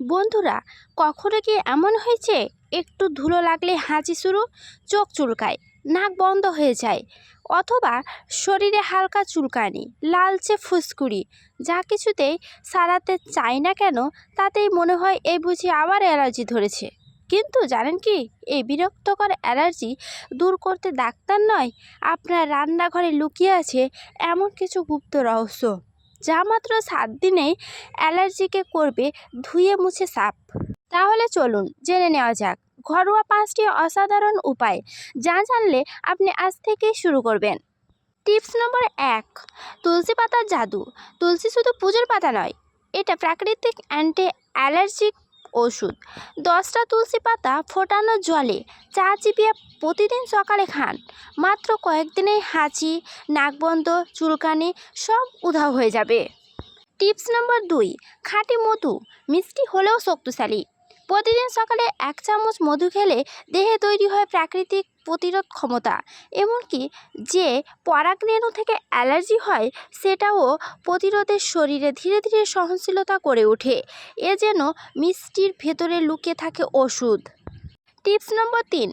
বন্ধুরা, কখনো কি এমন হয়েছে? একটু ধুলো লাগলে হাঁচি শুরু, চোখ চুলকায়, নাক বন্ধ হয়ে যায়, অথবা শরীরে হালকা চুলকানি, লালচে ফুসকুড়ি, যা কিছুতেই সারাতে চাই না কেন, তাতেই মনে হয় এই বুঝি আবার অ্যালার্জি ধরেছে। কিন্তু জানেন কি, এই বিরক্তকর অ্যালার্জি দূর করতে ডাক্তার নয়, আপনার রান্নাঘরে লুকিয়ে আছে এমন কিছু গুপ্ত রহস্য। যা মাত্র সাত দিনেই অ্যালার্জিকে করবে, ধুয়ে মুছে সাপ। তাহলে চলুন, জেনে নেওয়া যাক। ঘরোয়া পাঁচটি অসাধারণ উপায়। যা জানলে আপনি আজ থেকেই শুরু করবেন। টিপস নম্বর এক, তুলসী পাতার জাদু। তুলসী শুধু পুজোর পাতা নয়, এটা প্রাকৃতিক অ্যান্টি অ্যালার্জিক ওষুধ। দশটা তুলসী পাতা ফোটানো জলে চা চিপিয়ে প্রতিদিন সকালে খান। মাত্র কয়েকদিনেই হাঁচি, নাকবন্ধ, চুলকানি সব উধাও হয়ে যাবে। টিপস নম্বর দুই, খাঁটি মধু, মিষ্টি হলেও শক্তিশালী। প্রতিদিন সকালে এক চামচ মধু খেলে দেহে তৈরি হয় প্রাকৃতিক প্রতিরোধ ক্ষমতা। এমনকি যে পরাগরেণু থেকে অ্যালার্জি হয়, সেটাও প্রতিরোধের শরীরে ধীরে ধীরে সহনশীলতা করে ওঠে। এ যেন মিষ্টির ভেতরে লুকিয়ে থাকে ওষুধ। টিপস নম্বর তিন,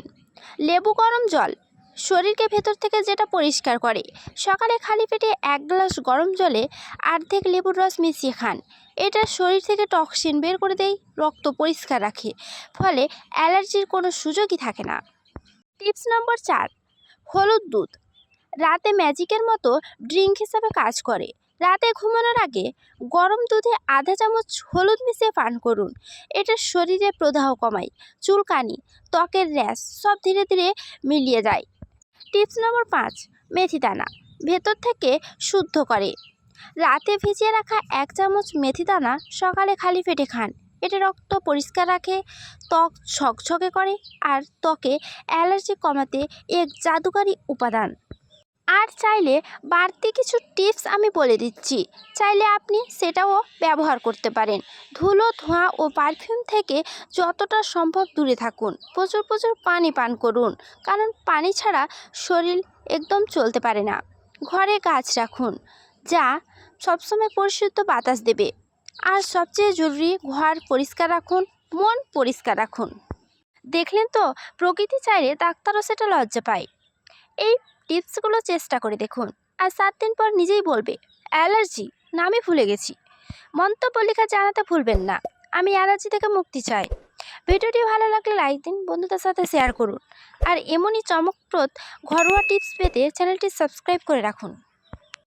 লেবু গরম জল। শরীরকে ভেতর থেকে যেটা পরিষ্কার করে। সকালে খালি পেটে এক গ্লাস গরম জলে অর্ধেক লেবুর রস মিশিয়ে খান। এটা শরীর থেকে টক্সিন বের করে দেয়, রক্ত পরিষ্কার রাখে। ফলে অ্যালার্জির কোনো সুযোগই থাকে না। টিপস নম্বর চার, হলুদ দুধ। রাতে ম্যাজিকের মতো ড্রিঙ্ক হিসাবে কাজ করে। রাতে ঘুমানোর আগে গরম দুধে আধা চামচ হলুদ মিশিয়ে পান করুন। এটা শরীরে প্রদাহ কমায়, চুলকানি, ত্বকের র্যাশ সব ধীরে ধীরে মিলিয়ে যায়। টিপস নম্বর পাঁচ, মেথি দানা। ভেতর থেকে শুদ্ধ করে। রাতে ভিজিয়ে রাখা এক চামচ মেথি দানা সকালে খালি পেটে খান। এটা রক্ত পরিষ্কার রাখে, ত্বক ঝকঝকে করে আর ত্বকে অ্যালার্জি কমাতে এক জাদুকারী উপাদান। আর চাইলে বাড়তি কিছু টিপস আমি বলে দিচ্ছি। চাইলে আপনি সেটাও ব্যবহার করতে পারেন। ধুলো, ধোঁয়া ও পারফিউম থেকে যতটা সম্ভব দূরে থাকুন। প্রচুর প্রচুর পানি পান করুন। কারণ পানি ছাড়া শরীর একদম চলতে পারে না। ঘরে গাছ রাখুন, যা সবসময় পরিশুদ্ধ বাতাস দেবে। আর সবচেয়ে জরুরি, ঘর পরিষ্কার রাখুন, মন পরিষ্কার রাখুন। দেখলেন তো? প্রকৃতি চাইলে ডাক্তারও সেটা লজ্জা পায়। এই টিপসগুলো চেষ্টা করে দেখুন। আর সাত দিন পর নিজেই বলবে, অ্যালার্জি, নামই ভুলে গেছি। মন্তব্য লেখা জানাতে ভুলবেন না। আমি অ্যালার্জি থেকে মুক্তি চাই। ভিডিওটি ভালো লাগলে লাইক দিন, বন্ধুদের সাথে শেয়ার করুন। আর এমনই চমকপ্রদ ঘরোয়া টিপস পেতে চ্যানেলটি সাবস্ক্রাইব করে রাখুন।